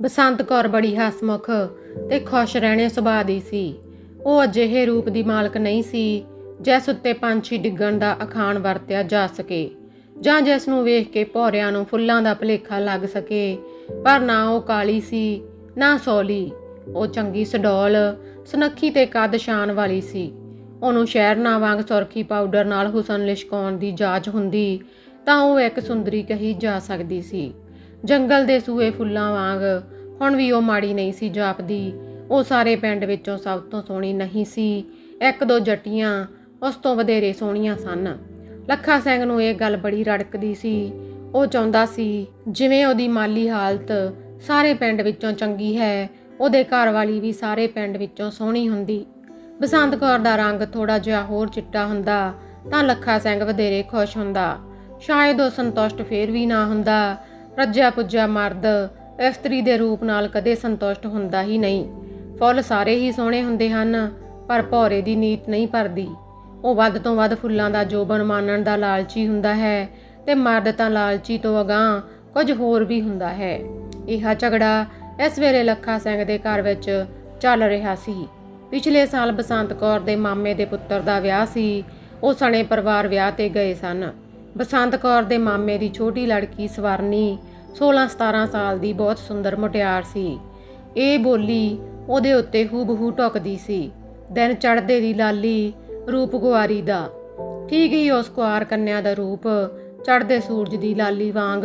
ਬਸੰਤ ਕੌਰ ਬੜੀ ਹਸਮੁਖ ਤੇ ਖੁਸ਼ ਰਹਿਣੇ ਸੁਭਾਅ ਦੀ ਸੀ। ਉਹ ਅਜਿਹੇ ਰੂਪ ਦੀ ਮਾਲਕ ਨਹੀਂ ਸੀ, ਜਿਸ ਉੱਤੇ ਪੰਛੀ ਡਿੱਗਣ ਦਾ ਅਖਾਣ ਵਰਤਿਆ ਜਾ ਸਕੇ, ਜਾਂ ਜਿਸ ਨੂੰ ਵੇਖ ਕੇ ਭੌਰਿਆਂ ਨੂੰ ਫੁੱਲਾਂ ਦਾ ਭਲੇਖਾ ਲੱਗ ਸਕੇ। ਪਰ ਨਾ ਉਹ ਕਾਲੀ ਸੀ, ਨਾ ਸੌਲੀ। ਉਹ ਚੰਗੀ ਸਡੋਲ, ਸੁਨੱਖੀ ਤੇ ਕੱਦ ਸ਼ਾਨ ਵਾਲੀ ਸੀ। ਉਹਨੂੰ ਸ਼ਹਿਰ ਨਾ ਵਾਂਗ ਸੁਰਖੀ ਪਾਊਡਰ ਨਾਲ ਹੁਸਨ ਲਿਸ਼ਕਾਉਣ ਦੀ ਜਾਂਚ ਹੁੰਦੀ, ਤਾਂ ਉਹ ਇੱਕ ਸੁੰਦਰੀ ਕਹੀ ਜਾ ਸਕਦੀ ਸੀ। ਜੰਗਲ ਦੇ ਸੂਏ ਫੁੱਲਾਂ ਵਾਂਗ। ਹੁਣ ਵੀ ਉਹ ਮਾੜੀ ਨਹੀਂ ਸੀ ਜਾਪਦੀ। ਉਹ ਸਾਰੇ ਪਿੰਡ ਵਿੱਚੋਂ ਸਭ ਤੋਂ ਸੋਹਣੀ ਨਹੀਂ ਸੀ। ਇੱਕ ਦੋ ਜੱਟੀਆਂ, ਉਸ ਤੋਂ ਵਧੇਰੇ ਸੋਹਣੀਆਂ ਸਨ। ਲੱਖਾ ਸਿੰਘ ਨੂੰ ਇਹ ਗੱਲ ਬੜੀ ਰੜਕਦੀ ਸੀ। ਉਹ ਚਾਹੁੰਦਾ ਸੀ, ਜਿਵੇਂ ਉਹਦੀ ਮਾਲੀ ਹਾਲਤ ਸਾਰੇ ਪਿੰਡ ਵਿੱਚੋਂ ਚੰਗੀ ਹੈ, ਉਹਦੇ ਘਰ ਵਾਲੀ ਵੀ ਸਾਰੇ ਪਿੰਡ ਵਿੱਚੋਂ ਸੋਹਣੀ ਹੁੰਦੀ। ਬਸੰਤ ਕੌਰ ਦਾ ਰੰਗ ਥੋੜਾ ਜਿਹਾ ਹੋਰ ਚਿੱਟਾ ਹੁੰਦਾ, ਤਾਂ ਲੱਖਾ ਸਿੰਘ ਵਧੇਰੇ ਖੁਸ਼ ਹੁੰਦਾ। ਸ਼ਾਇਦ ਉਹ ਸੰਤੁਸ਼ਟ ਫੇਰ ਵੀ ਨਾ ਹੁੰਦਾ। ਰੱਜਿਆ ਪੁੱਜਿਆ ਮਰਦ ਇਸਤਰੀ ਦੇ ਰੂਪ ਨਾਲ ਕਦੇ ਸੰਤੁਸ਼ਟ ਹੁੰਦਾ ਹੀ ਨਹੀਂ। ਫੁੱਲ ਸਾਰੇ ਹੀ ਸੋਹਣੇ ਹੁੰਦੇ ਹਨ, ਪਰ ਭੌਰੇ ਦੀ ਨੀਤ ਨਹੀਂ ਭਰਦੀ। ਉਹ ਵੱਧ ਤੋਂ ਵੱਧ ਫੁੱਲਾਂ ਦਾ ਜੋਬਨ ਮਾਨਣ ਦਾ ਲਾਲਚੀ ਹੁੰਦਾ ਹੈ ਤੇ ਮਰਦ ਤਾਂ ਲਾਲਚੀ ਤੋਂ ਅਗਾਂਹ ਕੁਝ ਹੋਰ ਵੀ ਹੁੰਦਾ ਹੈ। ਇਹ ਝਗੜਾ ਇਸ ਵੇਲੇ ਲੱਖਾ ਸਿੰਘ ਦੇ ਘਰ ਵਿੱਚ ਚੱਲ ਰਿਹਾ ਸੀ। ਪਿਛਲੇ ਸਾਲ ਬਸੰਤ ਕੌਰ ਦੇ ਮਾਮੇ ਦੇ ਪੁੱਤਰ ਦਾ ਵਿਆਹ ਸੀ। ਉਹ ਸਣੇ ਪਰਿਵਾਰ ਵਿਆਹ ਤੇ ਗਏ ਸਨ। ਬਸੰਤ ਕੌਰ ਦੇ ਮਾਮੇ ਦੀ ਛੋਟੀ ਲੜਕੀ ਸਵਰਨੀ 16-17 ਸਾਲ ਦੀ ਬਹੁਤ ਸੁੰਦਰ ਮੁਟਿਆਰ ਸੀ। ਇਹ ਬੋਲੀ ਉਹਦੇ ਉੱਤੇ ਹੂਬਹੂ ਟੁਕਦੀ ਸੀ। ਦਿਨ ਚੜ੍ਹਦੇ ਦੀ ਲਾਲੀ ਰੂਪ ਗੁਆਰੀ ਦਾ। ਠੀਕ ਹੀ ਉਸ ਕੁਆਰ ਕੰਨਿਆ ਦਾ ਰੂਪ ਚੜ੍ਹਦੇ ਸੂਰਜ ਦੀ ਲਾਲੀ ਵਾਂਗ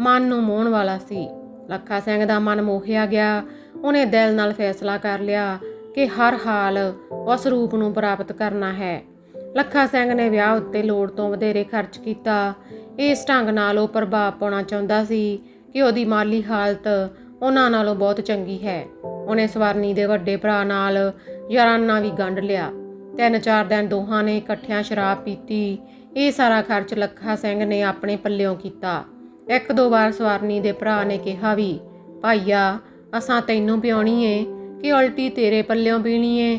ਮਨ ਨੂੰ ਮੋਹਣ ਵਾਲਾ ਸੀ। ਲੱਖਾ ਸਿੰਘ ਦਾ ਮਨ ਮੋਹਿਆ ਗਿਆ। ਉਹਨੇ ਦਿਲ ਨਾਲ ਫੈਸਲਾ ਕਰ ਲਿਆ ਕਿ ਹਰ ਹਾਲ ਉਸ ਰੂਪ ਨੂੰ ਪ੍ਰਾਪਤ ਕਰਨਾ ਹੈ। ਲੱਖਾ ਸਿੰਘ ਨੇ ਵਿਆਹ ਉੱਤੇ ਲੋੜ ਤੋਂ ਵਧੇਰੇ ਖਰਚ ਕੀਤਾ। ਇਸ ਢੰਗ ਨਾਲ ਉਹ ਪ੍ਰਭਾਵ ਪਾਉਣਾ ਚਾਹੁੰਦਾ ਸੀ ਕਿ ਉਹਦੀ ਮਾਲੀ ਹਾਲਤ ਉਹਨਾਂ ਨਾਲੋਂ ਬਹੁਤ ਚੰਗੀ ਹੈ। ਉਹਨੇ ਸਵਰਨੀ ਦੇ ਵੱਡੇ ਭਰਾ ਨਾਲ ਯਾਰਾਨਾ ਵੀ ਗੰਢ ਲਿਆ। ਤਿੰਨ ਚਾਰ ਦਿਨ ਦੋਹਾਂ ਨੇ ਇਕੱਠਿਆਂ ਸ਼ਰਾਬ ਪੀਤੀ। ਇਹ ਸਾਰਾ ਖਰਚ ਲੱਖਾ ਸਿੰਘ ਨੇ ਆਪਣੇ ਪੱਲਿਓਂ ਕੀਤਾ। ਇੱਕ ਦੋ ਵਾਰ ਸਵਰਨੀ ਦੇ ਭਰਾ ਨੇ ਕਿਹਾ ਵੀ, ਭਾਈਆ, ਅਸਾਂ ਤੈਨੂੰ ਪਿਉਣੀ ਏ ਕਿ ਉਲਟੀ ਤੇਰੇ ਪੱਲਿਓਂ ਪੀਣੀ ਏ।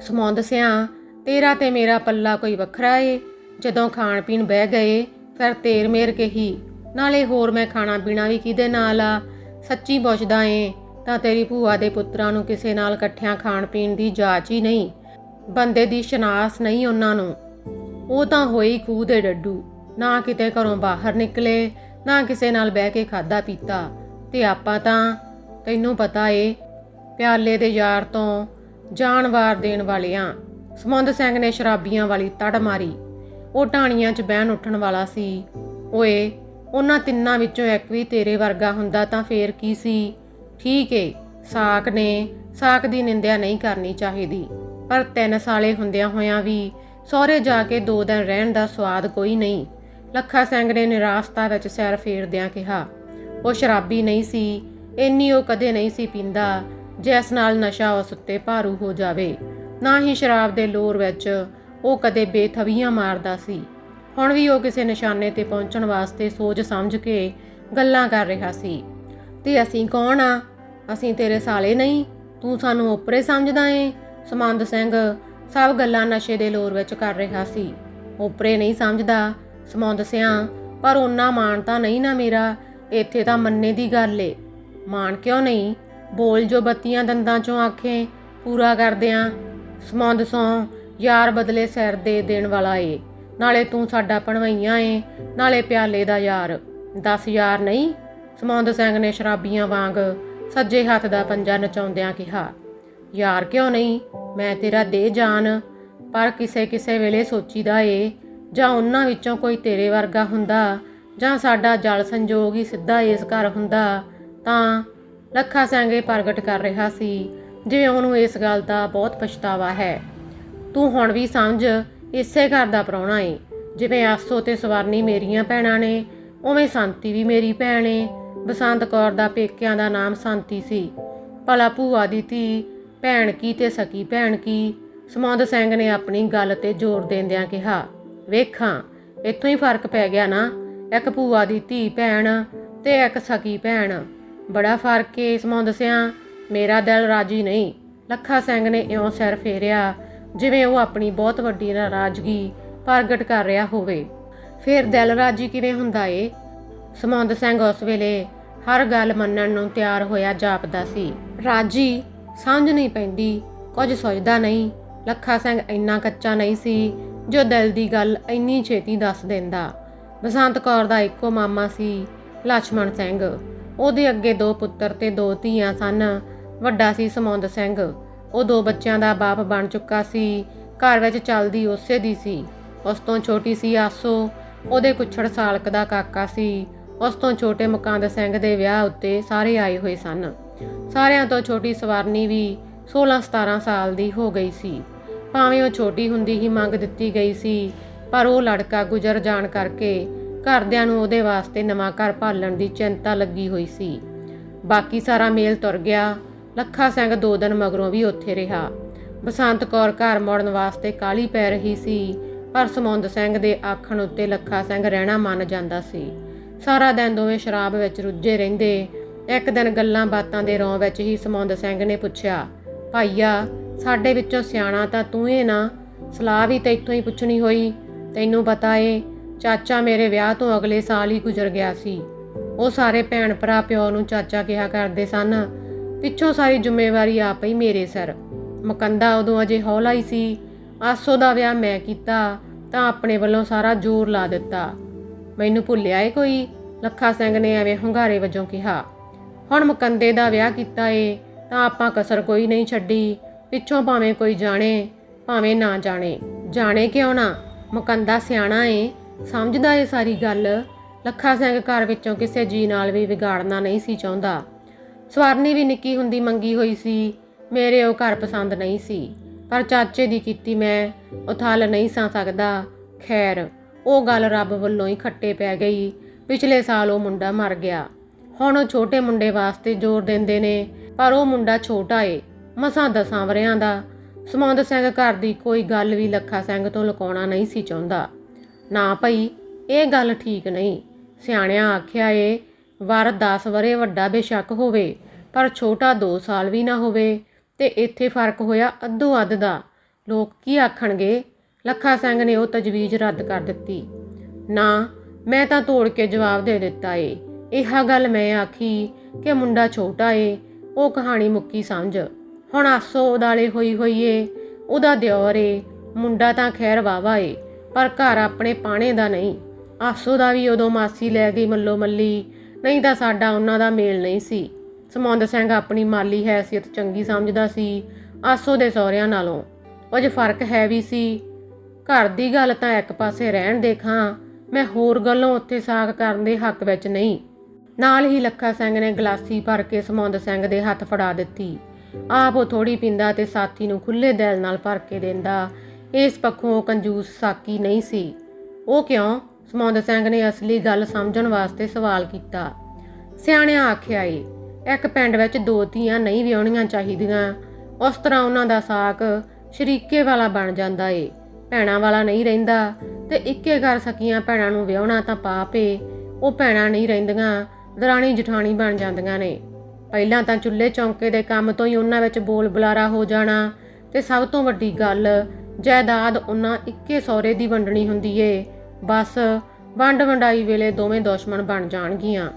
ਸਮੁੰਦ ਸਿਆਂ ਤੇਰਾ ਤੇ ਮੇਰਾ ਪੱਲਾ ਕੋਈ ਵੱਖਰਾ ਏ। ਜਦੋਂ ਖਾਣ ਪੀਣ ਬਹਿ ਗਏ, ਫਿਰ ਤੇਰ ਮੇਰ ਕੇ ਹੀ। ਨਾਲੇ ਹੋਰ ਮੈਂ ਖਾਣਾ ਪੀਣਾ ਵੀ ਕਿਹਦੇ ਨਾਲ ਆ? ਸੱਚੀ ਪੁੱਛਦਾ ਏ, ਤਾਂ ਤੇਰੀ ਭੂਆ ਦੇ ਪੁੱਤਰਾਂ ਨੂੰ ਕਿਸੇ ਨਾਲ ਇਕੱਠਿਆਂ ਖਾਣ ਪੀਣ ਦੀ ਜਾਚ ਹੀ ਨਹੀਂ। ਬੰਦੇ ਦੀ ਸ਼ਨਾਸ ਨਹੀਂ ਉਹਨਾਂ ਨੂੰ। ਉਹ ਤਾਂ ਹੋਈ ਖੂਹ ਦੇ ਡੱਡੂ। ਨਾ ਕਿਤੇ ਘਰੋਂ ਬਾਹਰ ਨਿਕਲੇ, ਨਾ ਕਿਸੇ ਨਾਲ ਬਹਿ ਕੇ ਖਾਦਾ ਪੀਤਾ। ਤੇ ਆਪਾਂ ਤਾਂ, ਤੈਨੂੰ ਪਤਾ ਏ, ਪਿਆਲੇ ਦੇ ਯਾਰ ਤੋਂ ਜਾਨਵਾਰ ਦੇਣ ਵਾਲਿਆਂ ਸਮੁੰਦ ਸਿੰਘ ਨੇ ਸ਼ਰਾਬੀਆਂ ਵਾਲੀ ਤੜ ਮਾਰੀ। ਉਹ ਢਾਣੀਆਂ 'ਚ ਬਹਿਣ ਉੱਠਣ ਵਾਲਾ ਸੀ। ਓਏ, ਉਹਨਾਂ ਤਿੰਨਾਂ ਵਿੱਚੋਂ ਇੱਕ ਵੀ ਤੇਰੇ ਵਰਗਾ ਹੁੰਦਾ ਤਾਂ ਫੇਰ ਕੀ ਸੀ? ਠੀਕ ਏ, ਸਾਕ ਨੇ, ਸਾਕ ਦੀ ਨਿੰਦਿਆ ਨਹੀਂ ਕਰਨੀ ਚਾਹੀਦੀ। ਪਰ ਤਿੰਨ ਸਾਲੇ ਹੁੰਦਿਆਂ ਹੋਇਆਂ ਵੀ ਸਹੁਰੇ ਜਾ ਕੇ ਦੋ ਦਿਨ ਰਹਿਣ ਦਾ ਸਵਾਦ ਕੋਈ ਨਹੀਂ। ਲੱਖਾ ਸਿੰਘ ਨੇ ਨਿਰਾਸਤਾ ਵਿੱਚ ਸਿਰ ਫੇਰਦਿਆਂ ਕਿਹਾ, ਉਹ ਸ਼ਰਾਬੀ ਨਹੀਂ ਸੀ, ਇੰਨੀ ਉਹ ਕਦੇ ਨਹੀਂ ਸੀ ਪੀਂਦਾ। ਜਿਸ ਨਾਲ ਨਸ਼ਾ ਉਸ ਉੱਤੇ ਭਾਰੂ ਹੋ ਜਾਵੇ। ਨਾ ਹੀ ਸ਼ਰਾਬ ਦੇ ਲੋਰ ਵਿੱਚ ਉਹ ਕਦੇ ਬੇਥਵੀਆਂ ਮਾਰਦਾ ਸੀ। ਹੁਣ ਵੀ ਉਹ ਕਿਸੇ ਨਿਸ਼ਾਨੇ ਤੇ ਪਹੁੰਚਣ ਵਾਸਤੇ ਸੋਚ ਸਮਝ ਕੇ ਗੱਲਾਂ ਕਰ ਰਿਹਾ ਸੀ। ਤੇ ਅਸੀਂ ਕੌਣ ਆ? ਅਸੀਂ ਤੇਰੇ ਸਾਲੇ ਨਹੀਂ। ਤੂੰ ਸਾਨੂੰ ਉਪਰੇ ਸਮਝਦਾ ਏ? ਸਮੰਦ ਸਿੰਘ ਸਭ ਗੱਲਾਂ ਨਸ਼ੇ ਦੇ ਲੋਰ ਵਿੱਚ ਕਰ ਰਿਹਾ ਸੀ। ਉਪਰੇ ਨਹੀਂ ਸਮਝਦਾ ਸਮੰਦ ਸਿਆਂ, ਪਰ ਉਹਨਾਂ ਮਾਣ ਤਾਂ ਨਹੀਂ ਨਾ ਮੇਰਾ। ਇੱਥੇ ਤਾਂ ਮੰਨੇ ਦੀ ਗੱਲ ਏ। ਮਾਣ ਕਿਉਂ ਨਹੀਂ? ਬੋਲ ਜੋ ਬੱਤੀਆਂ ਦੰਦਾਂ ਚੋਂ ਆਖੇ, ਪੂਰਾ ਕਰਦਿਆਂ ਸਮੰਦ ਸੋਂ, ਯਾਰ ਬਦਲੇ ਸਿਰ ਦੇ ਦੇਣ ਵਾਲਾ ਏ। ਨਾਲੇ ਤੂੰ ਸਾਡਾ ਪਣਵਈਆਂ ਏ, ਨਾਲੇ ਪਿਆਲੇ ਦਾ ਯਾਰ। 10 ਯਾਰ ਨਹੀਂ, ਸਮੰਦ ਸਿੰਘ ਨੇ ਸ਼ਰਾਬੀਆਂ ਵਾਂਗ ਸੱਜੇ ਹੱਥ ਦਾ ਪੰਜਾ ਨਚਾਉਂਦਿਆਂ ਕਿਹਾ, ਯਾਰ ਕਿਉਂ ਨਹੀਂ, ਮੈਂ ਤੇਰਾ ਦੇ ਜਾਨ। ਪਰ ਕਿਸੇ ਕਿਸੇ ਵੇਲੇ ਸੋਚੀਦਾ ਏ, ਜਾਂ ਉਹਨਾਂ ਵਿੱਚੋਂ ਕੋਈ ਤੇਰੇ ਵਰਗਾ ਹੁੰਦਾ, ਜਾਂ ਸਾਡਾ ਜਲ ਸੰਜੋਗ ਹੀ ਸਿੱਧਾ ਇਸ ਘਰ ਹੁੰਦਾ, ਤਾਂ ਲੱਖਾ ਸਿੰਘ ਇਹ ਪ੍ਰਗਟ ਕਰ ਰਿਹਾ ਸੀ। ਜਿਵੇਂ ਉਹਨੂੰ ਇਸ ਗੱਲ ਦਾ ਬਹੁਤ ਪਛਤਾਵਾ ਹੈ। ਤੂੰ ਹੁਣ ਵੀ ਸਮਝ, ਇਸੇ ਘਰ ਦਾ ਪ੍ਰਾਹੁਣਾ ਏ। ਜਿਵੇਂ ਆਸੋ ਤੇ ਸਵਰਨੀ ਮੇਰੀਆਂ ਭੈਣਾਂ ਨੇ, ਉਵੇਂ ਸੰਤੀ ਵੀ ਮੇਰੀ ਭੈਣ ਏ। ਬਸੰਤ ਕੌਰ ਦਾ ਪੇਕਿਆਂ ਦਾ ਨਾਮ ਸੰਤੀ ਸੀ। ਭਲਾ ਭੂਆ ਦੀ ਧੀ, ਭੈਣ ਕੀ ਤੇ ਸਕੀ ਭੈਣ ਕੀ, ਸਮੌਂਦ ਸਿੰਘ ਨੇ ਆਪਣੀ ਗੱਲ ਤੇ ਜ਼ੋਰ ਦਿੰਦਿਆਂ ਕਿਹਾ, ਵੇਖਾਂ, ਇੱਥੋਂ ਹੀ ਫ਼ਰਕ ਪੈ ਗਿਆ ਨਾ। ਇੱਕ ਭੂਆ ਦੀ ਧੀ ਭੈਣ ਤੇ ਇੱਕ ਸਕੀ ਭੈਣ। ਬੜਾ ਫ਼ਰਕ ਏ ਸਮੌਂਦ ਸਿਆਂ। ਮੇਰਾ ਦਿਲ ਰਾਜੀ ਨਹੀਂ। ਲੱਖਾ ਸਿੰਘ ਨੇ ਇਉਂ ਸਿਰ ਫੇਰਿਆ, ਜਿਵੇਂ ਉਹ ਆਪਣੀ ਬਹੁਤ ਵੱਡੀ ਨਾਰਾਜ਼ਗੀ ਪ੍ਰਗਟ ਕਰ ਰਿਹਾ ਹੋਵੇ। ਫਿਰ ਦਿਲ ਰਾਜੀ ਕਿਵੇਂ ਹੁੰਦਾ ਏ? ਸਮੌਂਦ ਸਿੰਘ ਉਸ ਵੇਲੇ ਹਰ ਗੱਲ ਮੰਨਣ ਨੂੰ ਤਿਆਰ ਹੋਇਆ ਜਾਪਦਾ ਸੀ। ਰਾਜੀ ਸਮਝ ਨਹੀਂ ਪੈਂਦੀ, ਕੁਝ ਸੋਚਦਾ ਨਹੀਂ। ਲੱਖਾ ਸਿੰਘ ਇੰਨਾ ਕੱਚਾ ਨਹੀਂ ਸੀ, ਜੋ ਦਿਲ ਦੀ ਗੱਲ ਇੰਨੀ ਛੇਤੀ ਦੱਸ ਦਿੰਦਾ। ਬਸੰਤ ਕੌਰ ਦਾ ਇੱਕੋ ਮਾਮਾ ਸੀ ਲਛਮਣ ਸਿੰਘ। ਉਹਦੇ ਅੱਗੇ ਦੋ ਪੁੱਤਰ ਤੇ ਦੋ ਧੀਆਂ ਸਨ। ਵੱਡਾ ਸੀ ਸਮੁੰਦ ਸਿੰਘ। ਉਹ ਦੋ ਬੱਚਿਆਂ ਦਾ ਬਾਪ ਬਣ ਚੁੱਕਾ ਸੀ। ਘਰ ਵਿੱਚ ਚੱਲਦੀ ਉਸੇ ਦੀ ਸੀ। ਉਸ ਤੋਂ ਛੋਟੀ ਸੀ ਆਸੋ। ਉਹਦੇ ਕੁੱਛੜ ਸਾਲਕ ਦਾ ਕਾਕਾ ਸੀ। ਉਸ ਤੋਂ ਛੋਟੇ ਮੁਕੰਦ ਸਿੰਘ ਦੇ ਵਿਆਹ ਉੱਤੇ ਸਾਰੇ ਆਏ ਹੋਏ ਸਨ। ਸਾਰਿਆਂ ਤੋਂ ਛੋਟੀ ਸਵਾਰਨੀ ਵੀ 16-17 ਸਾਲ ਦੀ ਹੋ ਗਈ ਸੀ। ਭਾਵੇਂ ਉਹ ਛੋਟੀ ਹੁੰਦੀ ਹੀ ਮੰਗ ਦਿੱਤੀ ਗਈ ਸੀ, ਪਰ ਉਹ ਲੜਕਾ ਗੁਜ਼ਰ ਜਾਣ ਕਰਕੇ ਘਰਦਿਆਂ ਨੂੰ ਉਹਦੇ ਵਾਸਤੇ ਨਵਾਂ ਘਰ ਭਾਲਣ ਦੀ ਚਿੰਤਾ ਲੱਗੀ ਹੋਈ ਸੀ। ਬਾਕੀ ਸਾਰਾ ਮੇਲ ਤੁਰ ਗਿਆ। ਲੱਖਾ ਸਿੰਘ ਦੋ ਦਿਨ ਮਗਰੋਂ ਵੀ ਉੱਥੇ ਰਿਹਾ। ਬਸੰਤ ਕੌਰ ਘਰ ਮੁੜਨ ਵਾਸਤੇ ਕਾਲੀ ਪੈ ਰਹੀ ਸੀ, ਪਰ ਸਮੁੰਦ ਸਿੰਘ ਦੇ ਆਖਣ ਉੱਤੇ ਲੱਖਾ ਸਿੰਘ ਰਹਿਣਾ ਮੰਨ ਜਾਂਦਾ ਸੀ। ਸਾਰਾ ਦਿਨ ਦੋਵੇਂ ਸ਼ਰਾਬ ਵਿੱਚ ਰੁੱਝੇ ਰਹਿੰਦੇ, ਇੱਕ ਦਿਨ ਗੱਲਾਂ ਬਾਤਾਂ ਦੇ ਰੌਂ ਵਿੱਚ ਹੀ ਸਮੁੰਦ ਸਿੰਘ ਨੇ ਪੁੱਛਿਆ, ਭਾਈਆ, ਸਾਡੇ ਵਿੱਚੋਂ ਸਿਆਣਾ ਤਾਂ ਤੂੰ ਏ ਨਾ? ਸਲਾਹ ਵੀ ਤੈਥੋਂ ਹੀ ਪੁੱਛਣੀ ਹੋਈ। ਤੈਨੂੰ ਪਤਾ ਏ, ਚਾਚਾ ਮੇਰੇ ਵਿਆਹ ਤੋਂ ਅਗਲੇ ਸਾਲ ਹੀ ਗੁਜ਼ਰ ਗਿਆ ਸੀ। ਉਹ ਸਾਰੇ ਭੈਣ ਭਰਾ ਪਿਓ ਨੂੰ ਚਾਚਾ ਕਿਹਾ ਕਰਦੇ ਸਨ ਪਿੱਛੋਂ ਸਾਰੀ ਜ਼ਿੰਮੇਵਾਰੀ ਆ ਪਈ ਮੇਰੇ ਸਿਰ। ਮਕੰਦਾ ਉਦੋਂ ਅਜੇ ਹੌਲਾ ਹੀ ਸੀ। ਆਸੋ ਦਾ ਵਿਆਹ ਮੈਂ ਕੀਤਾ, ਤਾਂ ਆਪਣੇ ਵੱਲੋਂ ਸਾਰਾ ਜ਼ੋਰ ਲਾ ਦਿੱਤਾ। ਮੈਨੂੰ ਭੁੱਲਿਆ ਏ ਕੋਈ? ਲੱਖਾ ਸਿੰਘ ਨੇ ਐਵੇਂ ਹੰਗਾਰੇ ਵਜੋਂ ਕਿਹਾ। ਹੁਣ ਮਕੰਦੇ ਦਾ ਵਿਆਹ ਕੀਤਾ ਏ, ਤਾਂ ਆਪਾਂ ਕਸਰ ਕੋਈ ਨਹੀਂ ਛੱਡੀ। ਪਿੱਛੋਂ ਭਾਵੇਂ ਕੋਈ ਜਾਣੇ, ਭਾਵੇਂ ਨਾ ਜਾਣੇ। ਜਾਣੇ ਕਿਉਂ ਨਾ? ਮਕੰਦਾ ਸਿਆਣਾ ਏ, ਸਮਝਦਾ ਏ ਸਾਰੀ ਗੱਲ। ਲੱਖਾ ਸਿੰਘ ਘਰ ਵਿੱਚੋਂ ਕਿਸੇ ਜੀ ਨਾਲ ਵੀ ਵਿਗਾੜਨਾ ਨਹੀਂ ਸੀ ਚਾਹੁੰਦਾ। ਸਵਾਰਨੀ ਵੀ ਨਿੱਕੀ ਹੁੰਦੀ ਮੰਗੀ ਹੋਈ ਸੀ। ਮੇਰੇ ਉਹ ਘਰ ਪਸੰਦ ਨਹੀਂ ਸੀ। ਪਰ ਚਾਚੇ ਦੀ ਕੀਤੀ ਮੈਂ ਉਥਲ ਨਹੀਂ ਸਾਂ ਸਕਦਾ। ਖੈਰ, ਉਹ ਗੱਲ ਰੱਬ ਵੱਲੋਂ ਹੀ ਖੱਟੇ ਪੈ ਗਈ। ਪਿਛਲੇ ਸਾਲ ਉਹ ਮੁੰਡਾ ਮਰ ਗਿਆ। ਹੁਣ ਉਹ ਛੋਟੇ ਮੁੰਡੇ ਵਾਸਤੇ ਜ਼ੋਰ ਦਿੰਦੇ ਨੇ, ਪਰ ਉਹ ਮੁੰਡਾ ਛੋਟਾ ਏ, ਮਸਾਂ ਦਸਾਂ ਵਰਿਆਂ ਦਾ। ਸਮੁੰਦ ਸਿੰਘ ਘਰ ਦੀ ਕੋਈ ਗੱਲ ਵੀ ਲੱਖਾ ਸਿੰਘ ਤੋਂ ਲੁਕਾਉਣਾ ਨਹੀਂ ਸੀ ਚਾਹੁੰਦਾ। ਨਾ ਭਈ, ਇਹ ਗੱਲ ਠੀਕ ਨਹੀਂ। ਸਿਆਣਿਆਂ ਆਖਿਆ ਏ ਵਰ 10 ਵਰੇ ਵੱਡਾ ਬੇਸ਼ੱਕ ਹੋਵੇ, ਪਰ ਛੋਟਾ 2 ਸਾਲ ਵੀ ਨਾ ਹੋਵੇ, ਤੇ ਇੱਥੇ ਫ਼ਰਕ ਹੋਇਆ ਅੱਧੋ ਅੱਧ ਦਾ। ਲੋਕ ਕੀ ਆਖਣਗੇ? ਲੱਖਾ ਸਿੰਘ ਨੇ ਉਹ ਤਜਵੀਜ਼ ਰੱਦ ਕਰ ਦਿੱਤੀ। ਨਾ, ਮੈਂ ਤਾਂ ਤੋੜ ਕੇ ਜਵਾਬ ਦੇ ਦਿੱਤਾ ਏ। ਇਹ ਗੱਲ ਮੈਂ ਆਖੀ ਕਿ ਮੁੰਡਾ ਛੋਟਾ ਏ, ਉਹ ਕਹਾਣੀ ਮੁੱਕੀ ਸਮਝ। ਹੁਣ ਆਸੋ ਉਦਾਲੇ ਹੋਈ ਹੋਈ ਏ, ਉਹਦਾ ਦਿਓਰ ਏ, ਮੁੰਡਾ ਤਾਂ ਖੈਰ ਵਾਵਾ ਏ, ਪਰ ਘਰ ਆਪਣੇ ਪਾਣੇ ਦਾ ਨਹੀਂ। ਆਸੋ ਦਾ ਵੀ ਉਦੋਂ ਮਾਸੀ ਲੈ ਗਈ ਮੱਲੋ ਮੱਲੀ ਨਹੀਂ ਤਾਂ ਸਾਡਾ ਉਹਨਾਂ ਦਾ ਮੇਲ ਨਹੀਂ ਸੀ। ਸਮੁੰਦ ਸਿੰਘ ਆਪਣੀ ਮਾਲੀ ਹੈਸੀਅਤ ਚੰਗੀ ਸਮਝਦਾ ਸੀ, ਆਸੋ ਦੇ ਸਹੁਰਿਆਂ ਨਾਲੋਂ। ਕੁਝ ਫ਼ਰਕ ਹੈ ਵੀ ਸੀ। ਘਰ ਦੀ ਗੱਲ ਤਾਂ ਇੱਕ ਪਾਸੇ ਰਹਿਣ ਦੇਖਾਂ ਮੈਂ ਹੋਰ ਗੱਲੋਂ ਉੱਥੇ ਸਾਗ ਕਰਨ ਦੇ ਹੱਕ ਵਿੱਚ ਨਹੀਂ। ਨਾਲ ਹੀ ਲੱਖਾ ਸਿੰਘ ਨੇ ਗਲਾਸੀ ਭਰ ਕੇ ਸਮੁੰਦ ਸਿੰਘ ਦੇ ਹੱਥ ਫੜਾ ਦਿੱਤੀ। ਆਪ ਉਹ ਥੋੜੀ ਪਿੰਦਾ ਤੇ ਸਾਥੀ ਨੂੰ ਖੁੱਲੇ ਦਿਲ ਨਾਲ ਭਰ ਕੇ ਦਿੰਦਾ। ਇਸ ਪੱਖੋਂ ਕੰਜੂਸ ਸਾਕੀ ਨਹੀਂ ਸੀ। ਉਹ ਕਿਉਂ? ਸਮੁੰਦ ਸਿੰਘ ਨੇ ਅਸਲੀ ਗੱਲ ਸਮਝਣ ਵਾਸਤੇ ਸਵਾਲ ਕੀਤਾ। ਸਿਆਣਿਆਂ ਆਖਿਆ ਏ, ਇੱਕ ਪਿੰਡ ਵਿੱਚ ਦੋ ਧੀਆਂ ਨਹੀਂ ਵਿਆਹਣੀਆਂ ਚਾਹੀਦੀਆਂ। ਉਸ ਤਰ੍ਹਾਂ ਉਹਨਾਂ ਦਾ ਸਾਕ ਸ਼ਰੀਕੇ ਵਾਲਾ ਬਣ ਜਾਂਦਾ ਏ। ਭੈਣਾਂ ਵਾਲਾ ਨਹੀਂ ਰਹਿੰਦਾ ਤੇ ਇੱਕੇ ਘਰ ਸਕੀਆਂ ਭੈਣਾਂ ਨੂੰ ਵਿਆਹਣਾ ਤਾਂ ਪਾਪ ਏ। ਉਹ ਭੈਣਾਂ ਨਹੀਂ ਰਹਿੰਦੀਆਂ, ਦਰਾਣੀ ਜਠਾਣੀ ਬਣ ਜਾਂਦੀਆਂ ਨੇ। ਪਹਿਲਾਂ ਤਾਂ ਚੁੱਲ੍ਹੇ ਚੌਂਕੇ ਦੇ ਕੰਮ ਤੋਂ ਹੀ ਉਹਨਾਂ ਵਿੱਚ ਬੋਲ ਬੁਲਾਰਾ ਹੋ ਜਾਣਾ ਤੇ ਸਭ ਤੋਂ ਵੱਡੀ ਗੱਲ, ਜਾਇਦਾਦ ਉਹਨਾਂ ਇੱਕੇ ਸੌਰੇ ਦੀ ਵੰਡਣੀ ਹੁੰਦੀ ਏ। ਬਸ ਵੰਡ ਵੰਡਾਈ ਵੇਲੇ ਦੋਵੇਂ ਦੁਸ਼ਮਣ ਬਣ ਜਾਣਗੀਆਂ।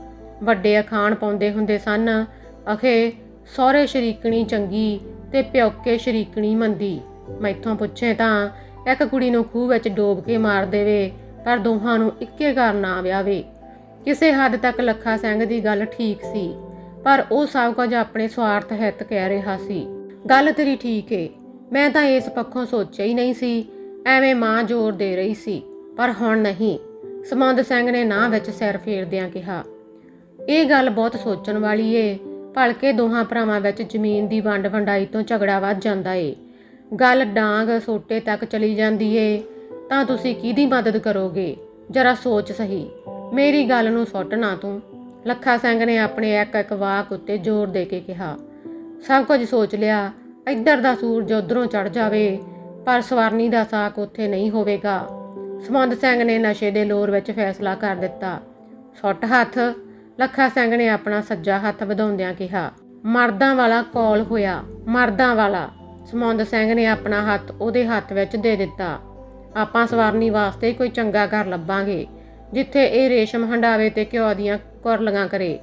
ਵੱਡੇ ਅਖਾਣ ਪਾਉਂਦੇ ਹੁੰਦੇ ਸਨ, ਅਖੇ ਸਹੁਰੇ ਸ਼ਰੀਕਣੀ ਚੰਗੀ ਤੇ ਪਿਓਕੇ ਸ਼ਰੀਕਣੀ ਮੰਦੀ। ਮੈਥੋਂ ਪੁੱਛੇ ਤਾਂ ਇੱਕ ਕੁੜੀ ਨੂੰ ਖੂਹ ਵਿੱਚ ਡੋਬ ਕੇ ਮਾਰ ਦੇਵੇ, ਪਰ ਦੋਹਾਂ ਨੂੰ ਇੱਕੇ ਘਰ ਨਾ ਵਿਆਵੇ। ਕਿਸੇ ਹੱਦ ਤੱਕ ਲੱਖਾ ਸਿੰਘ ਦੀ ਗੱਲ ਠੀਕ ਸੀ, ਪਰ ਉਹ ਸਭ ਕੁਝ ਆਪਣੇ ਸਵਾਰਥ ਹਿੱਤ ਕਹਿ ਰਿਹਾ ਸੀ। ਗੱਲ ਤੇਰੀ ਠੀਕ ਏ, ਮੈਂ ਤਾਂ ਇਸ ਪੱਖੋਂ ਸੋਚਿਆ ਹੀ ਨਹੀਂ ਸੀ, ਐਵੇਂ ਮਾਂ ਜ਼ੋਰ ਦੇ ਰਹੀ ਸੀ। ਪਰ ਹੁਣ ਨਹੀਂ। ਸਮੁੰਦ ਸਿੰਘ ਨੇ ਨਾ ਵਿੱਚ ਸਿਰ ਫੇਰਦਿਆਂ ਕਿਹਾ, ਇਹ ਗੱਲ ਬਹੁਤ ਸੋਚਣ ਵਾਲੀ ਏ। ਭਲਕੇ ਦੋਹਾਂ ਭਰਾਵਾਂ ਵਿੱਚ ਜ਼ਮੀਨ ਦੀ ਵੰਡ ਵੰਡਾਈ ਤੋਂ ਝਗੜਾ ਵੱਧ ਜਾਂਦਾ ਏ। ਗੱਲ ਡਾਂਗ ਸੋਟੇ ਤੱਕ ਚਲੀ ਜਾਂਦੀ ਏ। ਤਾਂ ਤੁਸੀਂ ਕਿਹਦੀ ਮਦਦ ਕਰੋਗੇ? ਜਰਾ ਸੋਚ ਸਹੀ। ਮੇਰੀ ਗੱਲ ਨੂੰ ਸੁੱਟ ਨਾ ਤੂੰ। ਲੱਖਾ ਸਿੰਘ ਨੇ ਆਪਣੇ ਇੱਕ ਇੱਕ ਵਾਕ ਉੱਤੇ ਜ਼ੋਰ ਦੇ ਕੇ ਕਿਹਾ, ਸਭ ਕੁਝ ਸੋਚ ਲਿਆ। ਇੱਧਰ ਦਾ ਸੂਰਜ ਉਧਰੋਂ ਚੜ ਜਾਵੇ, ਪਰ ਸਵਰਨੀ ਦਾ ਸਾਕ ਉੱਥੇ ਨਹੀਂ ਹੋਵੇਗਾ। ਸਮੁੰਦ ਸਿੰਘ ਨੇ ਨਸ਼ੇ ਦੇ ਲੋਰ ਵਿੱਚ ਫੈਸਲਾ ਕਰ ਦਿੱਤਾ। ਸੁੱਟ ਹੱਥ, ਲੱਖਾ ਸਿੰਘ ਨੇ ਆਪਣਾ ਸੱਜਾ ਹੱਥ ਵਧਾਉਂਦਿਆਂ ਕਿਹਾ, ਮਰਦਾਂ ਵਾਲਾ ਕੌਲ ਹੋਇਆ, ਮਰਦਾਂ ਵਾਲਾ। ਸਮੁੰਦ ਸਿੰਘ ਨੇ ਆਪਣਾ ਹੱਥ ਉਹਦੇ ਹੱਥ ਵਿੱਚ ਦੇ ਦਿੱਤਾ। ਆਪਾਂ ਸਵਾਰਨੀ ਵਾਸਤੇ ਕੋਈ ਚੰਗਾ ਘਰ ਲੱਭਾਂਗੇ, ਜਿੱਥੇ ਇਹ ਰੇਸ਼ਮ ਹੰਡਾਵੇ ਤੇ ਘਿਓ ਦੀਆਂ ਕੁਰਲੀਆਂ ਕਰੇ।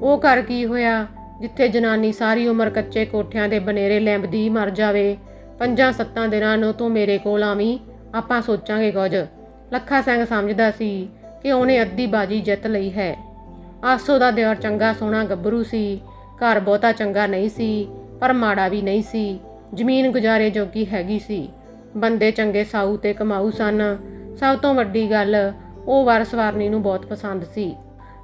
ਉਹ ਘਰ ਕੀ ਹੋਇਆ, ਜਿੱਥੇ ਜਨਾਨੀ ਸਾਰੀ ਉਮਰ ਕੱਚੇ ਕੋਠਿਆਂ ਦੇ ਬਨੇਰੇ ਲੈਂਬਦੀ ਮਰ ਜਾਵੇ? ਪੰਜਾਂ ਸੱਤਾਂ ਦਿਨਾਂ ਨੂੰ ਤੂੰ ਮੇਰੇ ਕੋਲ ਆਵੀਂ ਆਪਾਂ ਸੋਚਾਂਗੇ ਕੁਝ। ਲੱਖਾ ਸਿੰਘ ਸਮਝਦਾ ਸੀ ਕਿ ਉਹਨੇ ਅੱਧੀ ਬਾਜੀ ਜਿੱਤ ਲਈ ਹੈ। ਆਸੋ ਦਾ ਦਿਓਰ ਚੰਗਾ, ਸੋਹਣਾ ਗੱਭਰੂ ਸੀ। ਘਰ ਬਹੁਤਾ ਚੰਗਾ ਨਹੀਂ ਸੀ, ਪਰ ਮਾੜਾ ਵੀ ਨਹੀਂ ਸੀ। ਜ਼ਮੀਨ ਗੁਜ਼ਾਰੇ ਜੋਗੀ ਹੈਗੀ ਸੀ। ਬੰਦੇ ਚੰਗੇ ਸਾਊ ਤੇ ਕਮਾਊ ਸਨ। ਸਭ ਤੋਂ ਵੱਡੀ ਗੱਲ, ਉਹ ਵਰਸਵਾਰਨੀ ਨੂੰ ਬਹੁਤ ਪਸੰਦ ਸੀ।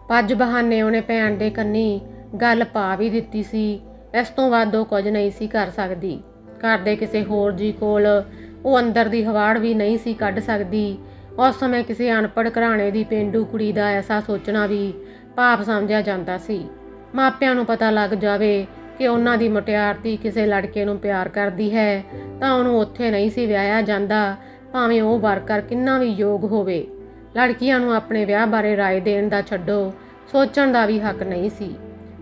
ਪੱਜ ਬਹਾਨੇ ਉਹਨੇ ਭੈਣ ਦੇ ਕੰਨੀ ਗੱਲ ਪਾ ਵੀ ਦਿੱਤੀ ਸੀ। ਇਸ ਤੋਂ ਵੱਧ ਉਹ ਕੁਝ ਨਹੀਂ ਸੀ ਕਰ ਸਕਦੀ। ਘਰ ਦੇ ਕਿਸੇ ਹੋਰ ਜੀ ਕੋਲ ਉਹ ਅੰਦਰ ਦੀ ਹਵਾੜ ਵੀ ਨਹੀਂ ਸੀ ਕੱਢ ਸਕਦੀ ਉਸ ਸਮੇਂ ਕਿਸੇ ਅਨਪੜ੍ਹ ਘਰਾਣੇ ਦੀ ਪਿੰਡੂ ਕੁੜੀ ਦਾ ਐਸਾ ਸੋਚਣਾ ਵੀ ਪਾਪ ਸਮਝਿਆ ਜਾਂਦਾ ਸੀ ਮਾਪਿਆਂ ਨੂੰ ਪਤਾ ਲੱਗ ਜਾਵੇ ਕਿ ਉਹਨਾਂ ਦੀ ਮੁਟਿਆਰ ਧੀ ਕਿਸੇ ਲੜਕੇ ਨੂੰ ਪਿਆਰ ਕਰਦੀ ਹੈ ਤਾਂ ਉਹਨੂੰ ਉੱਥੇ ਨਹੀਂ ਸੀ ਵਿਆਹਿਆ ਜਾਂਦਾ ਭਾਵੇਂ ਉਹ ਵਰਕਰ ਕਿੰਨਾ ਵੀ ਯੋਗ ਹੋਵੇ ਲੜਕੀਆਂ ਨੂੰ ਆਪਣੇ ਵਿਆਹ ਬਾਰੇ رائے ਦੇਣ ਦਾ ਛੱਡੋ ਸੋਚਣ ਦਾ ਵੀ ਹੱਕ ਨਹੀਂ ਸੀ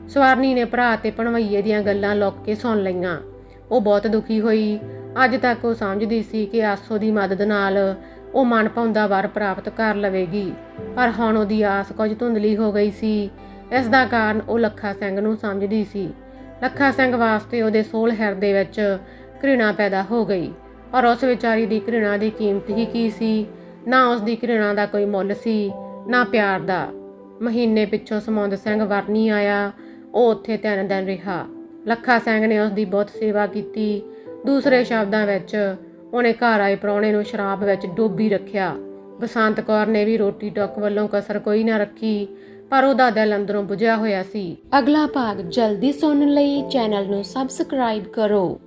ਸਵਾਰਨੀ ਨੇ ਭਰਾ ਤੇ ਭਣਵਈਏ ਦੀਆਂ ਗੱਲਾਂ ਲੁੱਕ ਕੇ ਸੁਣ ਲਈਆਂ ਉਹ ਬਹੁਤ ਦੁਖੀ ਹੋਈ ਅੱਜ ਤੱਕ ਉਹ ਸਮਝਦੀ ਸੀ ਕਿ ਆਸੋ ਦੀ ਮਦਦ ਨਾਲ ਉਹ ਮਨ ਪਾਉਂਦਾ ਵਰ ਪ੍ਰਾਪਤ ਕਰ ਲਵੇਗੀ। ਪਰ ਹੁਣ ਉਹਦੀ ਆਸ ਕੁਝ ਧੁੰਦਲੀ ਹੋ ਗਈ ਸੀ। ਇਸ ਦਾ ਕਾਰਨ ਉਹ ਲੱਖਾ ਸਿੰਘ ਨੂੰ ਸਮਝਦੀ ਸੀ। ਲੱਖਾ ਸਿੰਘ ਵਾਸਤੇ ਉਹਦੇ ਸੋਲ ਹਿਰਦੇ ਵਿੱਚ ਘ੍ਰਿਣਾ ਪੈਦਾ ਹੋ ਗਈ। ਪਰ ਉਸ ਵਿਚਾਰੀ ਦੀ ਘ੍ਰਿਣਾ ਦੀ ਕੀਮਤ ਹੀ ਕੀ ਸੀ? ਨਾ ਉਸ ਦੀ ਘ੍ਰਿਣਾ ਦਾ ਕੋਈ ਮੁੱਲ ਸੀ, ਨਾ ਪਿਆਰ ਦਾ। ਮਹੀਨੇ ਪਿੱਛੋਂ ਸਮੁੰਦ ਸਿੰਘ ਵਰਨੀ ਆਇਆ। ਉਹ ਉੱਥੇ ਤਿੰਨ ਦਿਨ ਰਿਹਾ। ਲੱਖਾ ਸਿੰਘ ਨੇ ਉਸ ਦੀ ਬਹੁਤ ਸੇਵਾ ਕੀਤੀ। ਦੂਸਰੇ ਸ਼ਬਦਾਂ ਵਿੱਚ, ਉਹਨੇ ਘਰ ਆਏ ਪ੍ਰਾਹੁਣੇ ਨੂੰ ਸ਼ਰਾਬ ਵਿੱਚ ਡੋਬੀ ਰੱਖਿਆ। ਬਸੰਤ ਕੌਰ ਨੇ ਵੀ ਰੋਟੀ ਟੁੱਕ ਵੱਲੋਂ ਕਸਰ ਕੋਈ ਨਾ ਰੱਖੀ, ਪਰ ਉਹਦਾ ਦਿਲ ਅੰਦਰੋਂ ਬੁਝਿਆ ਹੋਇਆ ਸੀ। ਅਗਲਾ ਭਾਗ ਜਲਦੀ ਸੁਣਨ ਲਈ ਚੈਨਲ ਨੂੰ ਸਬਸਕ੍ਰਾਈਬ ਕਰੋ।